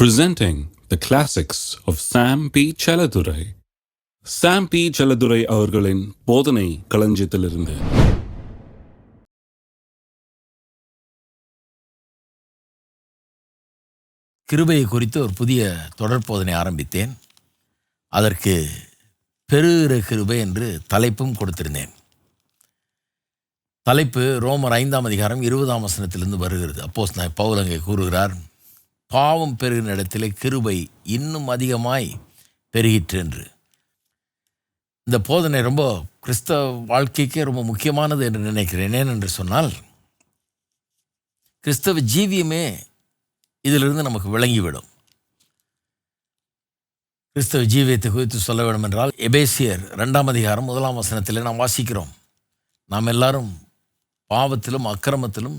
presenting the classics of Sam P. Chaladurai. Sam P Chelladurai அவர்களின் போதனை களஞ்சியத்திலிருந்து. கிருபையை குறித்து ஒரு புதிய தொடர் போதனை ஆரம்பித்தேன். அதற்கு பெருகிற கிருபை என்று தலைப்பும் கொடுத்திருந்தேன். தலைப்பு ரோமர் ஐந்தாம் அதிகாரம் இருபதாம் வசனத்திலிருந்து வருகிறது. அப்போஸ் நான் பவுல் அங்கே கூறுகிறார் பாவம் பெருகின இடத்திலே கிருபை இன்னும் அதிகமாய் பெருகிற்று என்று. இந்த போதனை ரொம்ப கிறிஸ்தவ வாழ்க்கைக்கே ரொம்ப முக்கியமானது என்று நினைக்கிறேன். ஏனென்று சொன்னால் கிறிஸ்தவ ஜீவியமே இதிலிருந்து நமக்கு விளங்கிவிடும். கிறிஸ்தவ ஜீவியத்தை குறித்து சொல்ல வேண்டும் என்றால் எபேசியர் ரெண்டாம் அதிகாரம் முதலாம் வசனத்தில் நாம் வாசிக்கிறோம். நாம் எல்லாரும் பாவத்திலும் அக்கிரமத்திலும்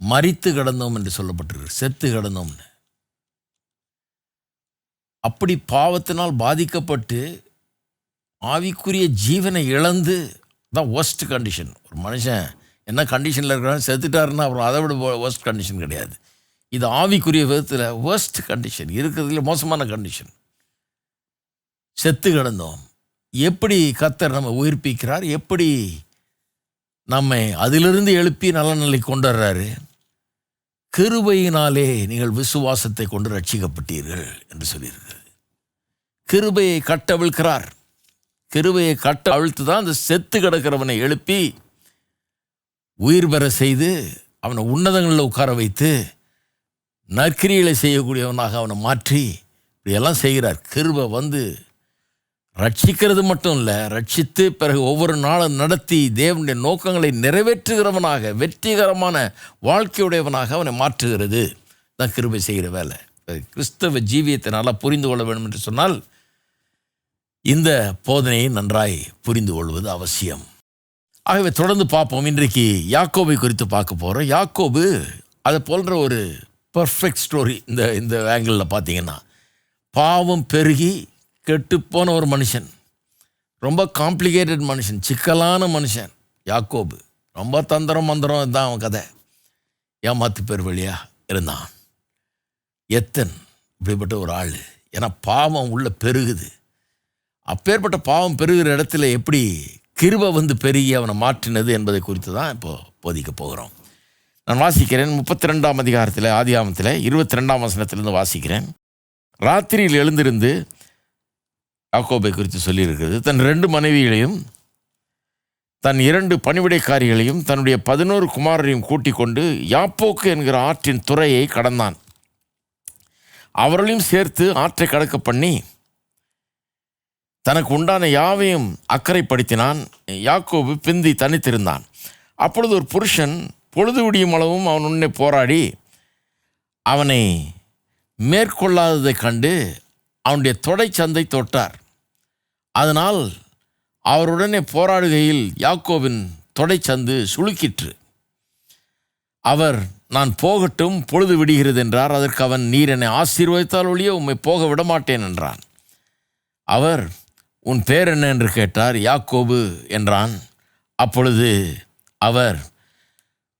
மறித்து கிடந்தோம் என்று சொல்லப்பட்டிருக்கு செத்து கிடந்தோம்னு. அப்படி பாவத்தினால் பாதிக்கப்பட்டு ஆவிக்குரிய ஜீவனை இழந்து தான் ஒஸ்ட் கண்டிஷன் ஒரு மனுஷன் என்ன கண்டிஷனில் இருக்கிறான்னு செத்துட்டாருன்னா அப்புறம் அதை விட ஒஸ்ட் கண்டிஷன் கிடையாது. இது ஆவிக்குரிய விதத்தில் ஒஸ்ட் கண்டிஷன் இருக்கிறதுல மோசமான கண்டிஷன் செத்து கிடந்தோம். எப்படி கத்தர் நம்ம உயிர்ப்பிக்கிறார்? எப்படி நம்மை அதிலிருந்து எழுப்பி நல்ல நிலை கொண்டு வர்றாரு கிருபையினாலே நீங்கள் விசுவாசத்தை கொண்டு ரட்சிக்கப்பட்டீர்கள் என்று சொல்லியிருக்கிறது. கிருபையை கட்டவிழ்கிறார் கிருபையை கட்ட அவிழ்த்து தான் அந்த செத்து கிடக்கிறவனை எழுப்பி உயிர் பெற செய்து அவனை உன்னதங்களில் உட்கார வைத்து நற்கிரிகளை செய்யக்கூடியவனாக அவனை மாற்றி இப்படியெல்லாம் செய்கிறார். கிருபை வந்து ரட்சிக்கிறது மட்டும் இல்லை ரட்சித்து பிறகு ஒவ்வொரு நாளும் நடத்தி தேவனுடைய நோக்கங்களை நிறைவேற்றுகிறவனாக வெற்றிகரமான வாழ்க்கையுடையவனாக அவனை மாற்றுகிறது. தான் கிருபை செய்கிற வேலை. கிறிஸ்தவ ஜீவியத்தை நல்லா புரிந்து கொள்ள வேண்டும் என்று சொன்னால் இந்த போதனையை நன்றாய் புரிந்து கொள்வது அவசியம். ஆகவே தொடர்ந்து பார்ப்போம். இன்றைக்கு யாக்கோபை குறித்து பார்க்க போகிறோம் யாக்கோபு அதை போன்ற ஒரு பர்ஃபெக்ட் ஸ்டோரி இந்த இந்த ஆங்கிளில் பார்த்தீங்கன்னா பாவம் பெருகி கெட்டுப்போன ஒரு மனுஷன். ரொம்ப காம்ப்ளிகேட்டட் மனுஷன் சிக்கலான மனுஷன் யாக்கோபு. ரொம்ப தந்திரம் மந்திரம் தான் அவன் கதை. ஏமாத்து பேர் வழியாக இருந்தான். எத்தன் இப்படிப்பட்ட ஒரு ஆள். ஏன்னா பாவம் உள்ள பெருகுது. அப்பேற்பட்ட பாவம் பெருகிற இடத்துல எப்படி கிருபை வந்து பெருகி அவனை மாற்றினது என்பதை குறித்து தான் இப்போ போதிக்க போகிறோம். நான் வாசிக்கிறேன் முப்பத்தி ரெண்டாம் அதிகாரத்தில் ஆதியாமத்தில் இருபத்தி ரெண்டாம் வசனத்திலிருந்து வாசிக்கிறேன். ராத்திரியில் எழுந்திருந்து யாக்கோபை குறித்து சொல்லியிருக்கிறது. தன் ரெண்டு மனைவிகளையும் தன் இரண்டு பணிவிடைக்காரிகளையும் தன்னுடைய பதினோரு குமாரரையும் கூட்டிக் கொண்டு யாப்போக்கு என்கிற ஆற்றின் துறையை கடந்தான். அவர்களையும் சேர்த்து ஆற்றை கடக்க பண்ணி தனக்கு உண்டான யாவையும் அக்கறைப்படுத்தினான். யாக்கோபு பிந்தி தனித்திருந்தான். அப்பொழுது ஒரு புருஷன் பொழுது விடியும் அளவும் அவன் உன்னை போராடி அவனை மேற்கொள்ளாததைக் கண்டு அவனுடைய தொடை சந்தை தொட்டார். அதனால் அவருடனே போராடுகையில் யாக்கோவின் தொடை சந்து சுளுக்கிற்று. அவர் நான் போகட்டும் பொழுது விடுகிறது என்றார். அதற்கு அவன் நீர் என்னை ஆசீர்வதித்தால் ஒழிய உம்மை போக விடமாட்டேன் என்றான். அவர் உன் பேர் என்ன? என்று கேட்டார். யாக்கோபு என்றான். அப்பொழுது அவர்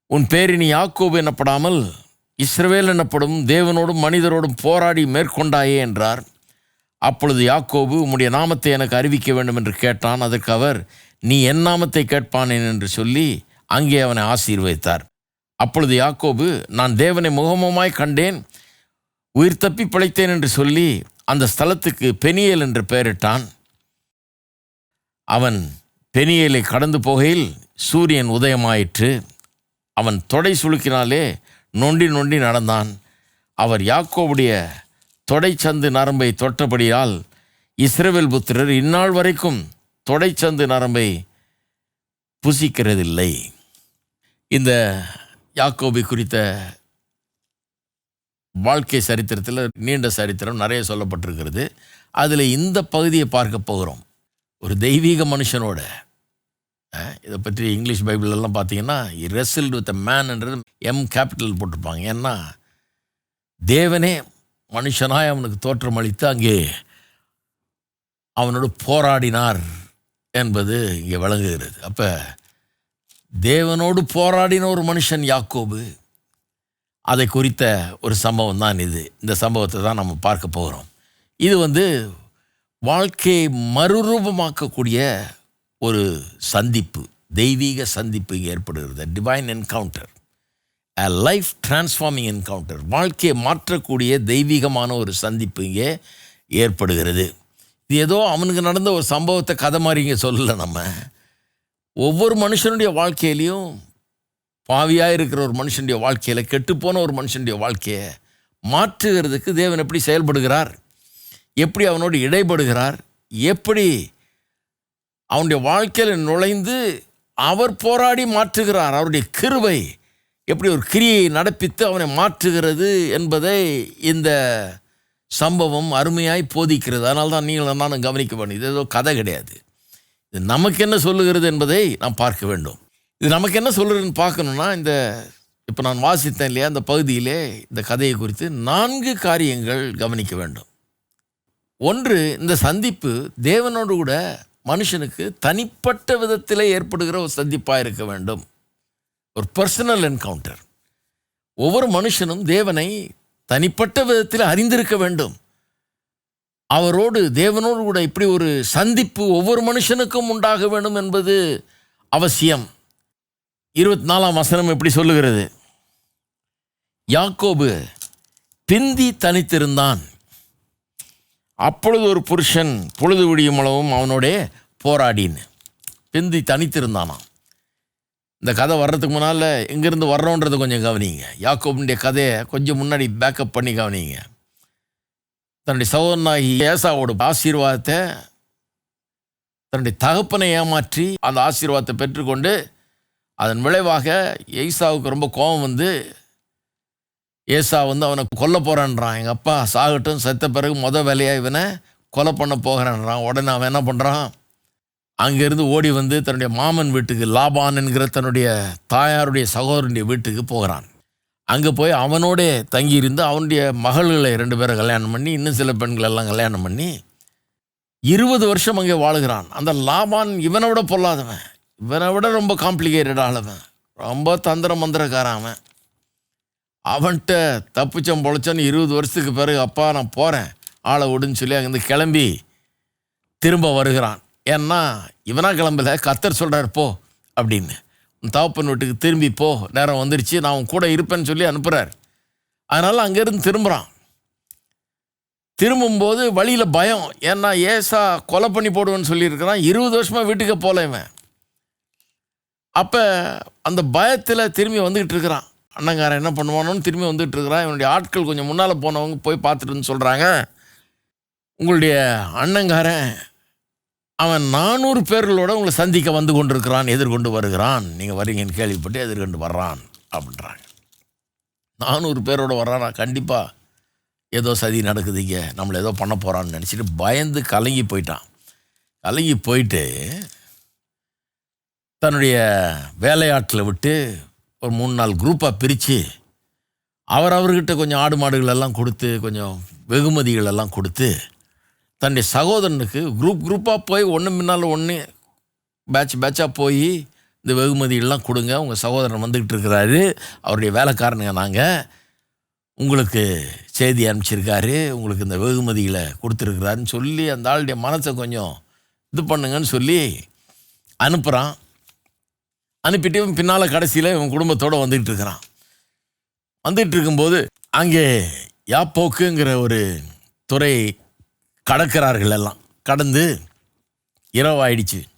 உன் பேரினி யாக்கோபு எனப்படாமல் இஸ்ரவேல் எனப்படும் தேவனோடும் மனிதரோடும் போராடி மேற்கொண்டாயே என்றார். அப்பொழுது யாக்கோபு உம்முடைய நாமத்தை எனக்கு அறிவிக்க வேண்டும் என்று கேட்டான். அதற்கு அவர் நீ என் நாமத்தை கேட்பானேன் என்று சொல்லி அங்கே அவனை ஆசீர்வதித்தார். அப்பொழுது யாக்கோபு நான் தேவனை முகமுமாய் கண்டேன் உயிர் தப்பி பிழைத்தேன் என்று சொல்லி அந்த ஸ்தலத்துக்கு பெனியல் என்று பெயரிட்டான். அவன் பெனியலை கடந்து போகையில் சூரியன் உதயமாயிற்று. அவன் தொடை சுழுக்கினாலே நொண்டி நொண்டி நடந்தான். அவர் யாக்கோவுடைய தொடைச்சந்து நரம்பை தொட்டபடியால் இஸ்ரவேல் புத்திரர் இந்நாள் வரைக்கும் தொடைச்சந்து நரம்பை புசிக்கிறதில்லை. இந்த யாக்கோபி குறித்த வாழ்க்கை சரித்திரத்தில் நீண்ட சரித்திரம் நிறைய சொல்லப்பட்டிருக்கிறது. அதில் இந்த பகுதியை பார்க்க போகிறோம். ஒரு தெய்வீக மனுஷனோட இதை பற்றி இங்கிலீஷ் பைபிளெல்லாம் பார்த்தீங்கன்னா ரெசில்டு வித் மேன்ன்றது எம் கேபிட்டல் போட்டிருப்பாங்க. ஏன்னா தேவனே மனுஷனாய் அவனுக்கு தோற்றம் அளித்து அங்கே அவனோடு போராடினார் என்பது இங்கே விளங்குகிறது. அப்போ தேவனோடு போராடின ஒரு மனுஷன் யாக்கோபு. அதை குறித்த ஒரு சம்பவம் தான் இது. இந்த சம்பவத்தை தான் நம்ம பார்க்க போகிறோம் இது வந்து வாழ்க்கையை மறுரூபமாக்கக்கூடிய ஒரு சந்திப்பு தெய்வீக சந்திப்பு இங்கே ஏற்படுகிறது. Divine encounter a life transforming encounter வாழ்க்கையை மாற்றக்கூடிய தெய்வீகமான ஒரு சந்திப்பு இங்கே ஏற்படுகிறது. இது ஏதோ அவனுக்கு நடந்த ஒரு சம்பவத்தை கதை மாதிரி இங்கே சொல்லலை நம்ம. ஒவ்வொரு மனுஷனுடைய வாழ்க்கையிலையும் பாவியாக இருக்கிற ஒரு மனுஷனுடைய வாழ்க்கையில் கெட்டுப்போன ஒரு மனுஷனுடைய வாழ்க்கையை மாற்றுகிறதுக்கு தேவன் எப்படி செயல்படுகிறார்? எப்படி அவனோடு இடைபடுகிறார்? எப்படி அவனுடைய வாழ்க்கையில் நுழைந்து அவர் போராடி மாற்றுகிறார்? அவருடைய கிருவை எப்படி ஒரு கிரியை நடப்பித்து அவனை மாற்றுகிறது என்பதை இந்த சம்பவம் அருமையாய் போதிக்கிறது. அதனால தான் நீங்கள் நானும் கவனிக்க வேண்டும். இது ஏதோ கதை கிடையாது. இது நமக்கு என்ன சொல்லுகிறது என்பதை நாம் பார்க்க வேண்டும். இது நமக்கு என்ன சொல்லுறதுன்னு பார்க்கணுன்னா இந்த இப்போ நான் வாசித்தேன் இல்லையா அந்த பகுதியிலே இந்த கதையை குறித்து நான்கு காரியங்கள் கவனிக்க வேண்டும். ஒன்று இந்த சந்திப்பு தேவனோடு கூட மனுஷனுக்கு தனிப்பட்ட விதத்தில் ஏற்படுகிற ஒரு சந்திப்பாக இருக்க வேண்டும். ஒரு பர்சனல் என்கவுண்டர் ஒவ்வொரு மனுஷனும் தேவனை தனிப்பட்ட விதத்தில் அறிந்திருக்க வேண்டும். அவரோடு தேவனோடு கூட இப்படி ஒரு சந்திப்பு ஒவ்வொரு மனுஷனுக்கும் உண்டாக வேண்டும் என்பது அவசியம். இருபத்தி நாலாம் வசனம் எப்படி சொல்லுகிறது? யாக்கோபு பிந்தி தனித்திருந்தான். அப்பொழுது ஒரு புருஷன் பொழுது விடியும் அளவும் அவனோடே போராடின்னு பிந்தி தனித்திருந்தானான் இந்த கதை வர்றதுக்கு முன்னால் எங்கேருந்து வர்றோன்றது கொஞ்சம் கவனிங்க. யாக்கோபுடைய கதையை கொஞ்சம் முன்னாடி பேக்கப் பண்ணி கவனிங்க. தன்னுடைய சகோதரனாகி ஏசாவோட ஆசீர்வாதத்தை தன்னுடைய தகப்பனை ஏமாற்றி அந்த ஆசீர்வாதத்தை பெற்றுக்கொண்டு அதன் விளைவாக ஏசாவுக்கு ரொம்ப கோபம் வந்து ஏசா வந்து அவனை கொல்ல போகிறான்றான் எங்கள் அப்பா சாகட்டும் செத்த பிறகு மொதல் வேலையாக இவனை கொலை பண்ண போகிறான்றான். உடனே அவன் என்ன பண்ணுறான் அங்கேருந்து ஓடி வந்து தன்னுடைய மாமன் வீட்டுக்கு லாபான் என்கிற தன்னுடைய தாயாருடைய சகோதரனுடைய வீட்டுக்கு போகிறான். அங்கே போய் அவனோடே தங்கியிருந்து அவனுடைய மகள்களை ரெண்டு பேரை கல்யாணம் பண்ணி இன்னும் சில பெண்கள் எல்லாம் கல்யாணம் பண்ணி இருபது வருஷம் அங்கே வாழுகிறான். அந்த லாபான் இவனை விட பொல்லாதவன். இவனை விட ரொம்ப காம்ப்ளிகேட்டட் ஆளவன் ரொம்ப தந்திர மந்திரக்காரன் அவன். அவன்கிட்ட தப்பிச்சம் பொழைச்சோன்னு இருபது வருஷத்துக்கு பிறகு அப்பா நான் போகிறேன் ஆளை விடுன்னு சொல்லி அங்கேருந்து கிளம்பி திரும்ப வருகிறான். ஏன்னா இவனா கிளம்பல கத்தர் சொல்கிறார் போ அப்படின்னு. உன் தகப்பன் வீட்டுக்கு திரும்பி போ நேரம் வந்துருச்சு நான் உன் கூட இருப்பேன்னு சொல்லி அனுப்புகிறார் அதனால் அங்கேருந்து திரும்புகிறான் திரும்பும்போது வழியில் பயம். ஏன்னா ஏசா கொலை பண்ணி போடுவேன்னு சொல்லியிருக்கிறான். இருபது வருஷமாக வீட்டுக்கு போகல இவன். அப்போ அந்த பயத்தில் திரும்பி வந்துக்கிட்டு இருக்கிறான். அண்ணங்காரன் என்ன பண்ணுவானோன்னு திரும்பி வந்துட்டு இருக்கிறான். இவனுடைய ஆட்கள் கொஞ்சம் முன்னால் போனவங்க போய் பார்த்துட்டுன்னு சொல்கிறாங்க உங்களுடைய அண்ணங்காரன் அவன் நானூறு பேர்களோட உங்களை சந்திக்க வந்து கொண்டிருக்கிறான் எதிர்கொண்டு வருகிறான். நீங்கள் வரீங்கன்னு கேள்விப்பட்டு எதிர்கொண்டு வர்றான் அப்படின்றாங்க. நானூறு பேரோட வர்றானா? கண்டிப்பாக ஏதோ சதி நடக்குதுங்க. நம்மளை ஏதோ பண்ண போகிறான்னு நினச்சிட்டு பயந்து கலங்கி போயிட்டான். கலங்கி போயிட்டு தன்னுடைய வேலையாட்டில் விட்டு ஒரு மூணு நாள் குரூப்பாக பிரித்து அவர் அவர்கிட்ட கொஞ்சம் ஆடு மாடுகள் எல்லாம் கொடுத்து கொஞ்சம் வெகுமதிகள் எல்லாம் கொடுத்து தன்னுடைய சகோதரனுக்கு குரூப் குரூப்பாக போய் ஒன்று முன்னால் ஒன்று பேட்ச் பேட்சாக போய் இந்த வெகுமதியெல்லாம் கொடுங்க. உங்கள் சகோதரன் வந்துக்கிட்டு இருக்கிறாரு. அவருடைய வேலைக்காரனுங்க நாங்கள் உங்களுக்கு செய்தி அனுப்பிச்சிருக்காரு. உங்களுக்கு இந்த வெகுமதிகளை கொடுத்துருக்குறாருன்னு சொல்லி அந்த ஆளுடைய மனசை கொஞ்சம் இது பண்ணுங்கன்னு சொல்லி அனுப்புகிறான் அனுப்பிட்டு இவன் பின்னால் கடைசியில் இவன் குடும்பத்தோடு வந்துக்கிட்டு இருக்கிறான். வந்துக்கிட்டு இருக்கும்போது அங்கே யாப்போக்குங்கிற ஒரு துறை கடக்கிறார்கள் எல்லாம் கடந்து இரவாயிடுச்சு.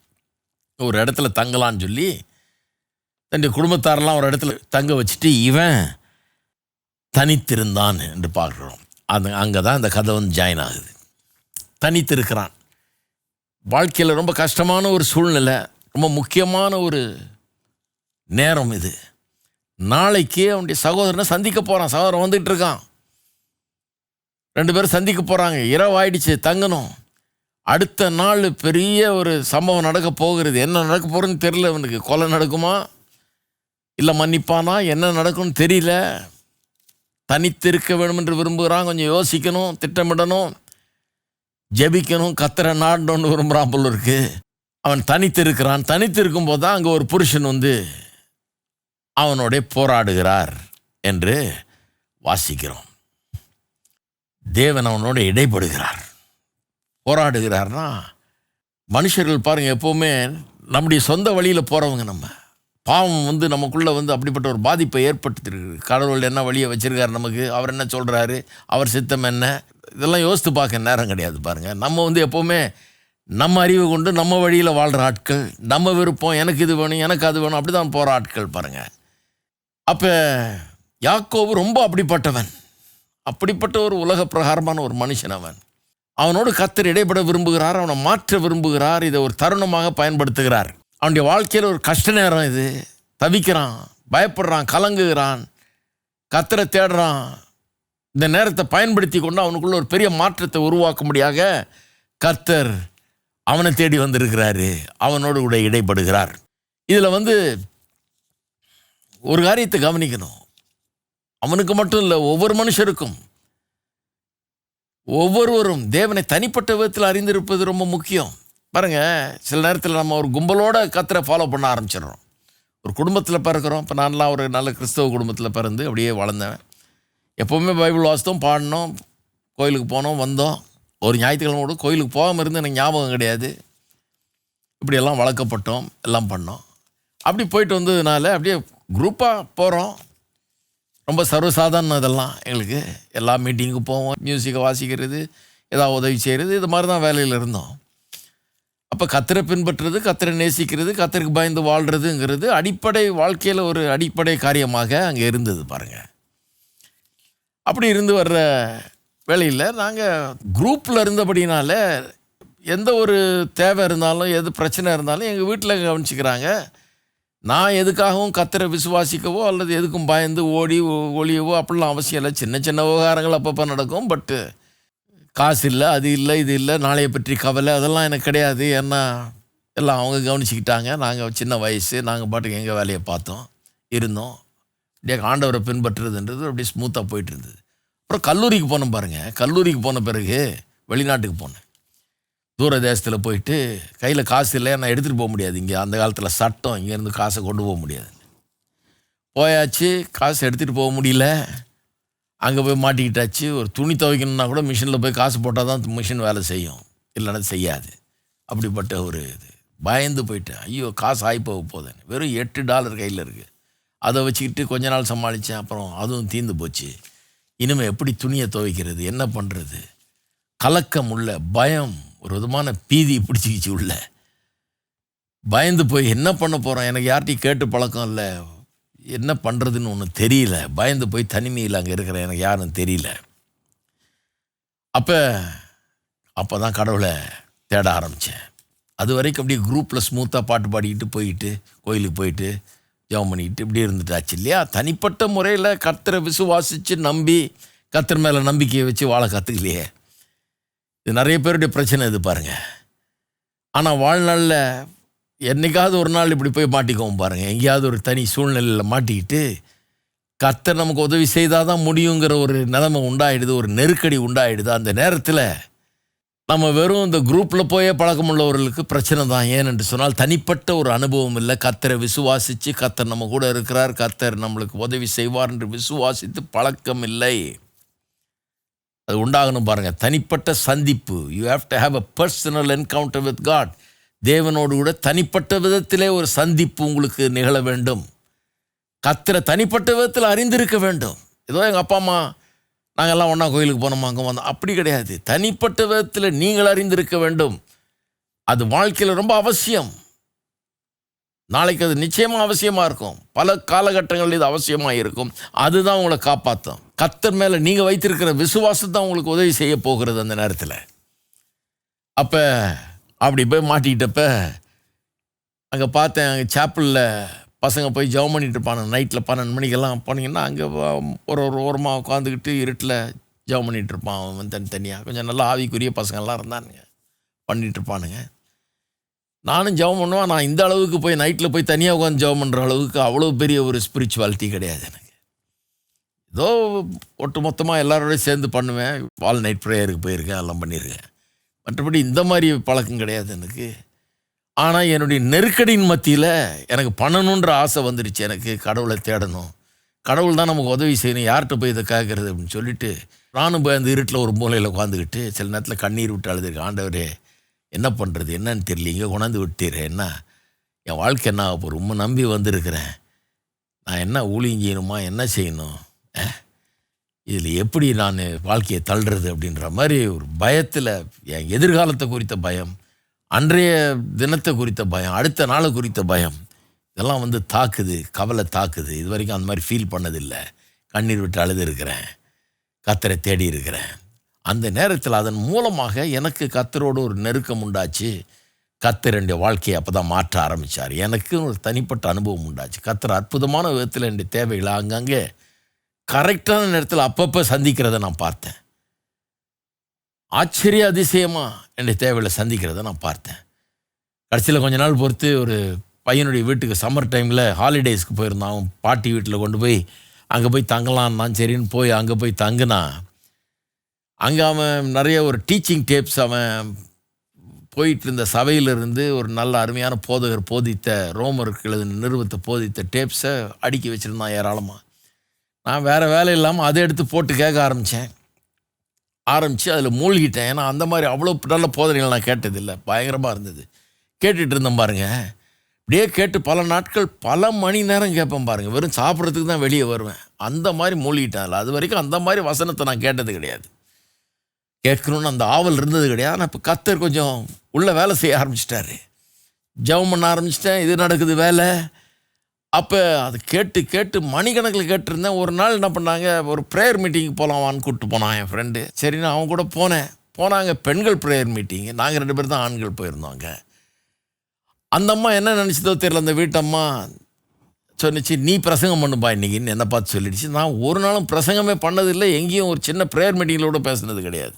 ஒரு இடத்துல தங்கலான்னு சொல்லி தன்னுடைய குடும்பத்தாரெல்லாம் ஒரு இடத்துல தங்க வச்சுட்டு இவன் தனித்திருந்தான் என்று பார்க்குறோம். அது அங்கே தான் இந்த கதை வந்து ஜாயின் ஆகுது. தனித்திருக்கிறான். வாழ்க்கையில் ரொம்ப கஷ்டமான ஒரு சூழ்நிலை ரொம்ப முக்கியமான ஒரு நேரம் இது. நாளைக்கு அவனுடைய சகோதரனை சந்திக்க போகிறான் சகோதரன் வந்துகிட்டு இருக்கான். ரெண்டு பேரும் சந்திக்க போகிறாங்க இரவு ஆயிடுச்சு தங்கணும். அடுத்த நாள் பெரிய ஒரு சம்பவம் நடக்க போகிறது. என்ன நடக்க போகிறதுன்னு தெரில அவனுக்கு கொலை நடக்குமா? இல்லை மன்னிப்பானா? என்ன நடக்கும்னு தெரியல. தனித்திருக்க வேணும் என்று விரும்புகிறான். கொஞ்சம் யோசிக்கணும் திட்டமிடணும். ஜெபிக்கணும். கத்திர நாடணும்னு விரும்புகிறான் போல இருக்கு. அவன் தனித்து இருக்கிறான். தனித்து இருக்கும்போது தான் அங்கே ஒரு புருஷன் வந்து அவனோடைய போராடுகிறார் என்று வாசிக்கிறோம். தேவன் அவனோட இடைப்படுகிறார். போராடுகிறார்னா மனுஷர்கள் பாருங்கள் எப்போவுமே நம்முடைய சொந்த வழியில் போகிறவங்க நம்ம. பாவம் வந்து நமக்குள்ளே வந்து அப்படிப்பட்ட ஒரு பாதிப்பை ஏற்படுத்திருக்கு கடவுள் என்ன வழியை வச்சுருக்காரு நமக்கு? அவர் என்ன சொல்கிறாரு அவர் சித்தம் என்ன? இதெல்லாம் யோசித்து பார்க்க நேரம் கிடையாது பாருங்கள் நம்ம வந்து எப்போவுமே நம்ம அறிவு கொண்டு நம்ம வழியில் வாழ்கிற ஆட்கள். நம்ம விருப்பம் எனக்கு இது வேணும் எனக்கு அது வேணும் அப்படி தான் போகிற ஆட்கள் பாருங்கள் அப்போ யாக்கோவு ரொம்ப அப்படிப்பட்டவன். அப்படிப்பட்ட ஒரு உலக பிரகாரமான ஒரு மனுஷன் அவன். அவனோடு கத்தர் இடைப்பட விரும்புகிறார் அவனை மாற்ற விரும்புகிறார் இதை ஒரு தருணமாக பயன்படுத்துகிறார். அவனுடைய வாழ்க்கையில் ஒரு கஷ்ட நேரம் இது. தவிக்கிறான் பயப்படுறான் கலங்குகிறான் கத்தரை தேடுறான். இந்த நேரத்தை பயன்படுத்தி கொண்டு அவனுக்குள்ள ஒரு பெரிய மாற்றத்தை உருவாக்கும்படியாக கத்தர் அவனை தேடி வந்திருக்கிறாரு. அவனோடு கூட இடைப்படுகிறார். இதில் வந்து ஒரு காரியத்தை கவனிக்கணும். அவனுக்கு மட்டும் இல்லை ஒவ்வொரு மனுஷருக்கும். ஒவ்வொருவரும் தேவனை தனிப்பட்ட விதத்தில் அறிந்திருப்பது ரொம்ப முக்கியம். பாருங்கள் சில நேரத்தில் நம்ம ஒரு கும்பலோட கத்தரை ஃபாலோ பண்ண ஆரம்பிச்சிடுறோம். ஒரு குடும்பத்தில் பிறக்கிறோம். இப்போ நான்லாம் ஒரு நல்ல கிறிஸ்தவ குடும்பத்தில் பிறந்து அப்படியே வளர்ந்தேன் எப்போவுமே பைபிள் வாசித்தோம் பாடினோம் கோயிலுக்கு போனோம் வந்தோம். ஒரு ஞாயிற்றுக்கிழமை கூட கோயிலுக்கு போகாமல் இருந்து எனக்கு ஞாபகம் கிடையாது. இப்படியெல்லாம் வளர்க்கப்பட்டோம் எல்லாம் பண்ணோம். அப்படி போயிட்டு வந்ததுனால அப்படியே குரூப்பாக போகிறோம் ரொம்ப சர்வசாதாரணம் இதெல்லாம் எங்களுக்கு எல்லா மீட்டிங்க்கு போவோம் மியூசிக்கை வாசிக்கிறது ஏதாவது உதவி செய்கிறது இது மாதிரி தான் வேலையில் இருந்தோம். அப்போ கத்தரை பின்பற்றுறது கத்தரை நேசிக்கிறது கத்தருக்கு பயந்து வாழ்கிறதுங்கிறது அடிப்படை வாழ்க்கையில் ஒரு அடிப்படை காரியமாக அங்கே இருந்தது பாருங்கள் அப்படி இருந்து வர்ற வேலையில் நாங்கள் குரூப்பில் இருந்தபடினால எந்த ஒரு தேவை இருந்தாலும் எது பிரச்சனை இருந்தாலும் எங்கள் வீட்டில் கவனிச்சுக்கிறாங்க. நான் எதுக்காகவும் கத்தரை விசுவாசிக்கவோ அல்லது எதுக்கும் பயந்து ஓடி ஒளியவோ அப்படிலாம் அவசியம் இல்லை. சின்ன சின்ன விவகாரங்கள் அப்பப்போ நடக்கும். பட்டு காசு இல்லை அது இல்லை இது இல்லை நாளையை பற்றி கவலை அதெல்லாம் எனக்கு கிடையாது. ஏன்னா எல்லாம் அவங்க கவனிச்சுக்கிட்டாங்க. நாங்கள் சின்ன வயசு நாங்கள் பாட்டுக்கு எங்கள் வேலையை பார்த்தோம் இருந்தோம். அப்படியே ஆண்டவரை பின்பற்றுறதுன்றது அப்படியே ஸ்மூத்தாக போயிட்டு இருந்தது. அப்புறம் கல்லூரிக்கு போனோம் பாருங்கள் கல்லூரிக்கு போன பிறகு வெளிநாட்டுக்கு போனேன். தூர தேசத்தில் போயிட்டு கையில் காசு இல்லை நான் எடுத்துகிட்டு போக முடியாது இங்கே. அந்த காலத்தில் சட்டம் இங்கேருந்து காசை கொண்டு போக முடியாது. போயாச்சு காசு எடுத்துகிட்டு போக முடியல. அங்கே போய் மாட்டிக்கிட்டாச்சு. ஒரு துணி துவைக்கணும்னா கூட மிஷினில் போய் காசு போட்டால் தான் மிஷின் வேலை செய்யும். இல்லைன்னா செய்யாது. அப்படிப்பட்ட ஒரு இது. பயந்து போயிட்டேன். ஐயோ காசு ஆகிப்போக போதேன் வெறும் எட்டு டாலர் கையில் இருக்குது அதை வச்சுக்கிட்டு கொஞ்ச நாள் சமாளித்தேன் அப்புறம் அதுவும் தீர்ந்து போச்சு. இனிமேல் எப்படி துணியை துவைக்கிறது? என்ன பண்ணுறது கலக்கம் உள்ள பயம் ஒரு விதமான பீதி பிடிச்சிக்கிச்சு உள்ள. பயந்து போய் என்ன பண்ண போகிறோம் எனக்கு யார்கிட்டையும் கேட்டு பழக்கம் இல்லை. என்ன பண்ணுறதுன்னு ஒன்று தெரியல. பயந்து போய் தனிமையில் அங்கே இருக்கிறேன். எனக்கு யாருன்னு தெரியல. அப்போ அப்போ தான் கடவுளை தேட ஆரம்பித்தேன் அது வரைக்கும் அப்படியே குரூப்பில் ஸ்மூத்தாக பாட்டு பாடிக்கிட்டு போயிட்டு கோயிலுக்கு போயிட்டு ஜெபம் பண்ணிக்கிட்டு இப்படி இருந்துட்டாச்சு இல்லையா? தனிப்பட்ட முறையில் கத்தரை விசுவாசித்து நம்பி கத்தர் மேலே நம்பிக்கையை வச்சு வாழ கற்றுக்கலையே இது நிறைய பேருடைய பிரச்சனை இது பாருங்க. ஆனால் வாழ்நாளில் என்னைக்காவது ஒரு நாள் இப்படி போய் மாட்டிக்குவோம் பாருங்கள் எங்கேயாவது ஒரு தனி சூழ்நிலையில் மாட்டிக்கிட்டு கத்தர் நமக்கு உதவி செய்தால் தான் முடியுங்கிற ஒரு நிலைமை உண்டாயிடுது ஒரு நெருக்கடி உண்டாயிடுது. அந்த நேரத்தில் நம்ம வெறும் இந்த குரூப்பில் போயே பழக்கமுள்ளவர்களுக்கு பிரச்சனை தான். ஏன் என்று சொன்னால் தனிப்பட்ட ஒரு அனுபவம் இல்லை. கத்தரை விசுவாசித்து கத்தர் நம்ம கூட இருக்கிறார். கத்தர் நம்மளுக்கு உதவி செய்வார் என்று விசுவாசித்து பழக்கம் இல்லை. அது உண்டாகணும் பாருங்கள் தனிப்பட்ட சந்திப்பு. You have to have a personal encounter with God தேவனோடு கூட தனிப்பட்ட விதத்திலே ஒரு சந்திப்பு உங்களுக்கு நிகழ வேண்டும். கத்திர தனிப்பட்ட விதத்தில் அறிந்திருக்க வேண்டும். ஏதோ எங்கள் அப்பா அம்மா நாங்கள்லாம் ஒன்றா கோயிலுக்கு போனோமா அங்கே வந்தோம். அப்படி கிடையாது. தனிப்பட்ட விதத்தில் நீங்கள் அறிந்திருக்க வேண்டும். அது வாழ்க்கையில் ரொம்ப அவசியம். நாளைக்கு அது நிச்சயமாக அவசியமாக இருக்கும். பல காலகட்டங்களில் இது அவசியமாக இருக்கும். அதுதான் உங்களை காப்பாற்றும் கத்தர் மேலே நீங்கள் வைத்திருக்கிற விசுவாசத்தான் உங்களுக்கு உதவி செய்ய போகிறது அந்த நேரத்தில். அப்போ அப்படி போய் மாட்டிக்கிட்டப்ப அங்கே பார்த்தேன் அங்கே சாப்பிளில் பசங்க போய் ஜெபம் பண்ணிட்டு இருப்பாங்க நைட்டில் பன்னெண்டு மணிக்கெல்லாம் போனீங்கன்னா அங்கே ஒரு ஒரு ஓரமாக உட்காந்துக்கிட்டு இருட்டில் ஜெபம் பண்ணிகிட்டு இருப்பான் அவன் தனித்தனியாக கொஞ்சம் நல்லா ஆவிக்குரிய பசங்கள்லாம் இருந்தானுங்க. பண்ணிகிட்டு இருப்பானுங்க. நானும் ஜெபம் பண்ணுவேன் நான் இந்த அளவுக்கு போய் நைட்டில் போய் தனியாக உட்காந்து ஜெபம் பண்ணுற அளவுக்கு அவ்வளோ பெரிய ஒரு ஸ்பிரிச்சுவாலிட்டி கிடையாது எனக்கு. ஏதோ ஒட்டு மொத்தமாக எல்லாரோடையும் சேர்ந்து பண்ணுவேன். வால் நைட் ப்ரேயருக்கு போயிருக்கேன் எல்லாம் பண்ணியிருக்கேன். மற்றபடி இந்த மாதிரி பழக்கம் கிடையாது எனக்கு. ஆனால் என்னுடைய நெருக்கடியின் மத்தியில் எனக்கு பண்ணணுன்ற ஆசை வந்துடுச்சு எனக்கு கடவுளை தேடணும். கடவுள் தான் நமக்கு உதவி செய்யணும். யார்கிட்ட போய் இதை கேட்கறது அப்படின்னு சொல்லிட்டு நானும் போய் அந்த இருட்டில் ஒரு மூலையில் உட்காந்துக்கிட்டு சில நேரத்தில் கண்ணீர் விட்டு அழுதுருக்கேன். ஆண்டவரே என்ன பண்ணுறது என்னன்னு தெரியலீங்க கொண்டாந்து விட்டீர் என்ன? என் வாழ்க்கை என்ன ஆக போகிற நம்பி வந்திருக்கிறேன். நான் என்ன ஊழியம் செய்யணுமா? என்ன செய்யணும்? இதில் எப்படி நான் வாழ்க்கையை தள்ளுறது அப்படின்ற மாதிரி ஒரு பயத்தில் என் எதிர்காலத்தை குறித்த பயம் அன்றைய தினத்தை குறித்த பயம் அடுத்த நாளை குறித்த பயம் இதெல்லாம் வந்து தாக்குது கவலை தாக்குது. இது வரைக்கும் அந்த மாதிரி ஃபீல் பண்ணதில்லை. கண்ணீர் விட்டு அழுது இருக்கிறேன் கத்தரை தேடி இருக்கிறேன் அந்த நேரத்தில் அதன் மூலமாக எனக்கு கத்தரோடு ஒரு நெருக்கம் உண்டாச்சு. கத்தர் என்னுடைய வாழ்க்கையை அப்போ தான் மாற்ற ஆரம்பித்தார் எனக்கு ஒரு தனிப்பட்ட அனுபவம் உண்டாச்சு. கத்தர் அற்புதமான விதத்தில் என்னுடைய தேவைகளை அங்கங்கே கரெக்டான நேரத்தில் அப்பப்போ சந்திக்கிறத நான் பார்த்தேன். ஆச்சரிய அதிசயமாக என்னுடைய தேவைகளை சந்திக்கிறத நான் பார்த்தேன். கடைசியில் கொஞ்ச நாள் பொறுத்து ஒரு பையனுடைய வீட்டுக்கு சம்மர் டைமில் ஹாலிடேஸ்க்கு போயிருந்தான். அவன் பாட்டி வீட்டில் கொண்டு போய் அங்கே போய் தங்கலான்னா சரின்னு போய் அங்கே போய் தங்குனான். அங்கே அவன் நிறைய ஒரு டீச்சிங் டேப்ஸ் அவன் போயிட்டு இருந்த சபையிலிருந்து ஒரு நல்ல அருமையான போதகர் போதித்த ரோமருக்கு எழுதின நிறுவத்தை போதித்த டேப்ஸை அடுக்கி வச்சுருந்தான் ஏராளமாக நான் வேறு வேலை இல்லாமல் அதை எடுத்து போட்டு கேட்க ஆரம்பித்தேன் ஆரம்பித்து அதில் மூழ்கிட்டேன். ஏன்னா அந்த மாதிரி அவ்வளோ நல்ல போதனைகள் நான் கேட்டதில்லை. பயங்கரமாக இருந்தது. கேட்டுட்டு இருந்தேன் பாருங்கள் இப்படியே கேட்டு பல நாட்கள் பல மணி நேரம் கேட்பேன் பாருங்கள் வெறும் சாப்பிட்றதுக்கு தான் வெளியே வருவேன். அந்த மாதிரி மூழ்கிட்டேன் அதில். அது வரைக்கும் அந்த மாதிரி வசனத்தை நான் கேட்டது கிடையாது. கேட்கணும்னு அந்த ஆவல் இருந்தது கிடையாது. ஆனால் இப்போ கத்தர் கொஞ்சம் உள்ளே வேலை செய்ய ஆரம்பிச்சிட்டாரு. ஜெபம் பண்ண ஆரம்பிச்சிட்டேன். இது நடக்குது வேலை. அப்போ அது கேட்டு கேட்டு மணிக்கணக்கில் கேட்டிருந்தேன். ஒரு நாள் என்ன பண்ணாங்க? ஒரு ப்ரேயர் மீட்டிங் போகலாமான்னு கூப்பிட்டு போனான் என் ஃப்ரெண்டு சரி நான் அவன் கூட போனேன். போனாங்க பெண்கள் ப்ரேயர் மீட்டிங்கு நாங்கள் ரெண்டு பேர் தான் ஆண்கள் போயிருந்தோங்க அந்த அம்மா என்ன நினச்சதோ தெரியல. அந்த வீட்டம்மா சொன்னிச்சு நீ பிரசங்கம் பண்ணுப்பா இன்றைக்கின்னு என்னை பார்த்து சொல்லிடுச்சு. நான் ஒரு நாளும் பிரசங்கமே பண்ணதில்லை. எங்கேயும் ஒரு சின்ன ப்ரேயர் மீட்டிங்கில் கூட பேசுனது கிடையாது.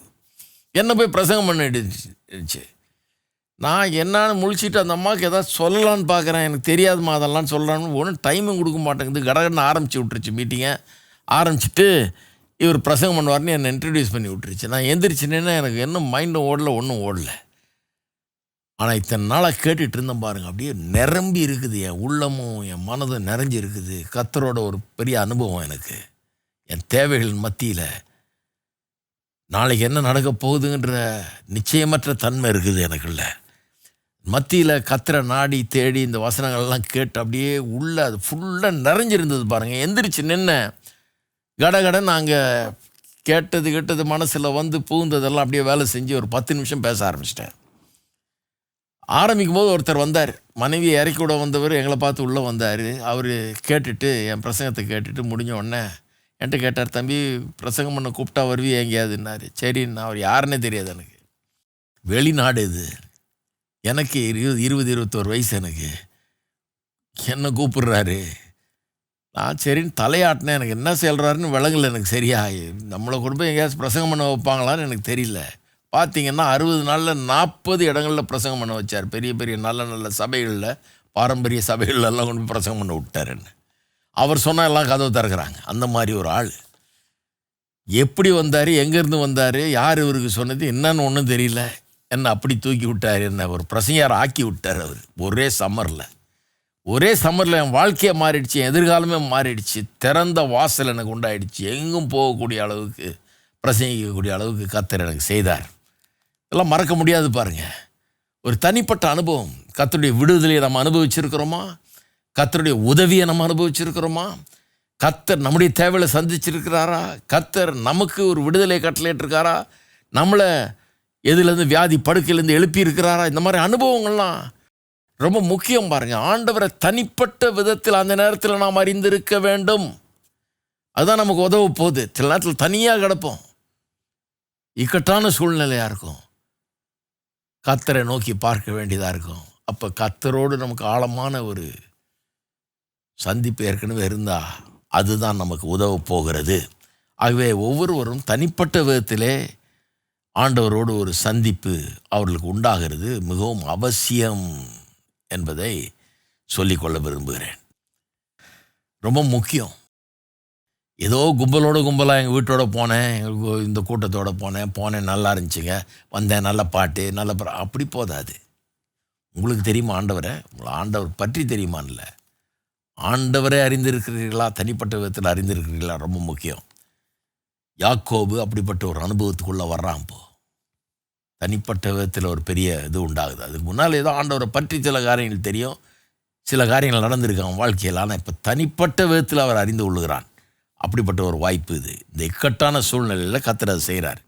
என்னை போய் பிரசங்கம் பண்ணிடுச்சு. நான் என்னான்னு முழிச்சிட்டு அந்த அம்மாவுக்கு எதாவது சொல்லலான்னு பார்க்குறேன். எனக்கு தெரியாதுமா அதெல்லாம் சொல்லலான்னு ஒன்றும் டைமும் கொடுக்க மாட்டேங்குது. கடகடன்னு ஆரம்பிச்சு விட்டுருச்சு மீட்டிங்கை ஆரம்பிச்சிட்டு இவர் பிரசங்கம் பண்ணுவார்னு என்னை இன்ட்ரடியூஸ் பண்ணி விட்டுருச்சு. நான் எந்திரிச்சினேன்னா எனக்கு இன்னும் மைண்டும் ஓடல ஒன்றும் ஓடல. ஆனால் இத்தனை நாளாக கேட்டுட்டு இருந்தேன் பாருங்கள் அப்படியே நிரம்பி இருக்குது. என் உள்ளமும் என் மனதும் நிறைஞ்சு இருக்குது கத்தரோட ஒரு பெரிய அனுபவம் எனக்கு. என் தேவைகள் மத்தியில். நாளைக்கு என்ன நடக்க போகுதுன்ற நிச்சயமற்ற தன்மை இருக்குது எனக்குள்ள. மத்தியில் கத்திர நாடி தேடி இந்த வசனங்கள்லாம் கேட்டு அப்படியே உள்ள அது ஃபுல்லாக நிறைஞ்சிருந்தது பாருங்கள் எந்திரிச்சு நின்ன. கடகட நாங்கள் கேட்டது கேட்டது மனசில் வந்து பூந்ததெல்லாம் அப்படியே வேலை செஞ்சு ஒரு பத்து நிமிஷம் பேச ஆரம்பிச்சிட்டேன். ஆரம்பிக்கும் போது ஒருத்தர் வந்தார். மனைவி இறக்கி விட வந்தவர் எங்களை பார்த்து உள்ளே வந்தார். அவர் கேட்டுட்டு என் பிரசங்கத்தை கேட்டுட்டு முடிஞ்ச உடனே என்கிட்ட கேட்டார் தம்பி பிரசங்கம் பண்ண கூப்பிட்டா வருவி எங்கேயாதுன்னாரு. நான் அவர் யாருன்னே தெரியாது எனக்கு. வெளிநாடு இது. எனக்கு இருபது இருபது இருபத்தோரு வயசு எனக்கு. என்ன கூப்பிடுறாரு? நான் சரின்னு தலையாட்டினேன். எனக்கு என்ன சொல்கிறாருன்னு விளங்கலை எனக்கு சரியா. நம்மளை கொண்டு எங்கேயாவது எங்கேயாச்சும் பிரசங்கம் பண்ண வைப்பாங்களான்னு எனக்கு தெரியல. பார்த்தீங்கன்னா அறுபது நாளில் நாற்பது இடங்களில் பிரசங்கம் பண்ண வச்சார். பெரிய பெரிய நல்ல நல்ல சபைகளில் பாரம்பரிய சபைகளெல்லாம் கொண்டு பிரசங்கம் பண்ண விட்டார் என்ன. அவர் சொன்னால் எல்லாம் கதவை திறக்கிறாங்க. அந்த மாதிரி ஒரு ஆள். எப்படி வந்தார்? எங்கேருந்து வந்தார்? யார் இவருக்கு சொன்னது? என்னன்னு ஒன்றும் தெரியல. என்ன அப்படி தூக்கி விட்டார்? என்ன ஒரு பிரசங்கார் ஆக்கி விட்டார் அவர். ஒரே சம்மரில் ஒரே சம்மரில் என் வாழ்க்கையே மாறிடுச்சு என் எதிர்காலமே மாறிடுச்சு. திறந்த வாசல் எனக்கு உண்டாயிடுச்சு. எங்கும் போகக்கூடிய அளவுக்கு பிரசங்கிக்கக்கூடிய அளவுக்கு கத்தர் எனக்கு செய்தார். இதெல்லாம் மறக்க முடியாது பாருங்கள் ஒரு தனிப்பட்ட அனுபவம். கத்தருடைய விடுதலையை நம்ம அனுபவிச்சிருக்கிறோமா? கத்தருடைய உதவியை நம்ம அனுபவிச்சிருக்கிறோமா? கத்தர் நம்முடைய தேவையை சந்திச்சிருக்கிறாரா? கத்தர் நமக்கு ஒரு விடுதலை கட்டளையிட்டிருக்காரா? நம்மளை எதுலேருந்து வியாதி படுக்கையிலேருந்து எழுப்பியிருக்கிறாரா? இந்த மாதிரி அனுபவங்கள்லாம் ரொம்ப முக்கியம் பாருங்கள் ஆண்டவரை தனிப்பட்ட விதத்தில் அந்த நேரத்தில் நாம் அறிந்திருக்க வேண்டும். அதுதான் நமக்கு உதவ போகுது. சில நேரத்தில் தனியாக கிடப்போம். இக்கட்டான சூழ்நிலையாக இருக்கும். கத்தரை நோக்கி பார்க்க வேண்டியதாக இருக்கும். அப்போ கத்தரோடு நமக்கு ஆழமான ஒரு சந்திப்பு ஏற்கனவே இருந்தால் அதுதான் நமக்கு உதவ போகிறது. ஆகவே ஒவ்வொருவரும் தனிப்பட்ட விதத்திலே ஆண்டவரோடு ஒரு சந்திப்பு அவர்களுக்கு உண்டாகிறது. மிகவும் அவசியம் என்பதை சொல்லிக்கொள்ள விரும்புகிறேன். ரொம்ப முக்கியம். ஏதோ கும்பலோட கும்பலாக எங்கள் வீட்டோட போனேன் எங்களுக்கு இந்த கூட்டத்தோடு போனேன் போனேன் நல்லா இருந்துச்சுங்க. வந்தேன் நல்ல பாட்டு நல்ல அப்படி போதாது. உங்களுக்கு தெரியுமா ஆண்டவரை? உங்களை ஆண்டவர் பற்றி தெரியுமான்ல ஆண்டவரை அறிந்திருக்கிறீர்களா? தனிப்பட்ட விதத்தில் அறிந்திருக்கிறீர்களா? ரொம்ப முக்கியம். யாக்கோபு அப்படிப்பட்ட ஒரு அனுபவத்துக்குள்ளே வர்றான் இப்போ தனிப்பட்ட விதத்தில் ஒரு பெரிய இது உண்டாகுது. அதுக்கு முன்னால் ஏதோ ஆண்டவரை பற்றி சில காரியங்கள் தெரியும். சில காரியங்கள் நடந்திருக்கான் வாழ்க்கையில். ஆனால் இப்போ தனிப்பட்ட விதத்தில் அவர் அறிந்து கொள்ளுகிறான். அப்படிப்பட்ட ஒரு வாய்ப்பு இது. இந்த இக்கட்டான சூழ்நிலையில் கத்தர் செய்கிறார்